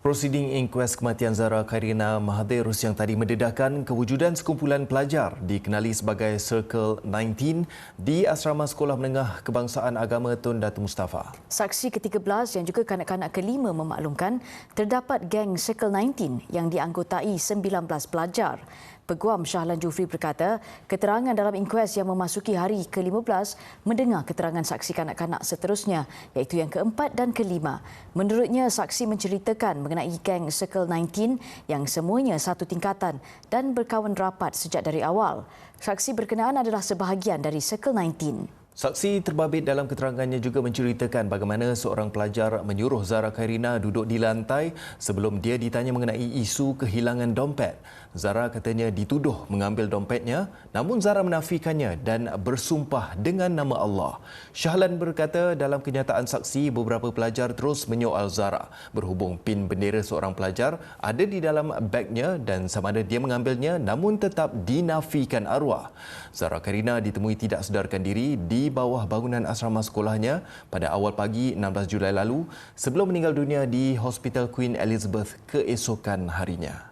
Prosiding inkuas kematian Zara Karina Mahathir yang tadi mendedahkan kewujudan sekumpulan pelajar dikenali sebagai Circle 19 di Asrama Sekolah Menengah Kebangsaan Agama Tun Datu Mustafa. Saksi ke-13 yang juga kanak-kanak kelima memaklumkan terdapat geng Circle 19 yang dianggotai 19 pelajar. Peguam Syahlan Jufri berkata, keterangan dalam inkuas yang memasuki hari ke-15 mendengar keterangan saksi kanak-kanak seterusnya iaitu yang keempat dan kelima. Menurutnya, saksi menceritakan mengenai geng Circle 19 yang semuanya satu tingkatan dan berkawan rapat sejak dari awal. Saksi berkenaan adalah sebahagian dari Circle 19. Saksi terbabit dalam keterangannya juga menceritakan bagaimana seorang pelajar menyuruh Zara Khairina duduk di lantai sebelum dia ditanya mengenai isu kehilangan dompet. Zara katanya dituduh mengambil dompetnya namun Zara menafikannya dan bersumpah dengan nama Allah. Syahlan berkata dalam kenyataan saksi beberapa pelajar terus menyoal Zara berhubung pin bendera seorang pelajar ada di dalam bagnya dan sama ada dia mengambilnya namun tetap dinafikan arwah. Zara Khairina ditemui tidak sedarkan diri bawah bangunan asrama sekolahnya pada awal pagi 16 Julai lalu sebelum meninggal dunia di Hospital Queen Elizabeth keesokan harinya.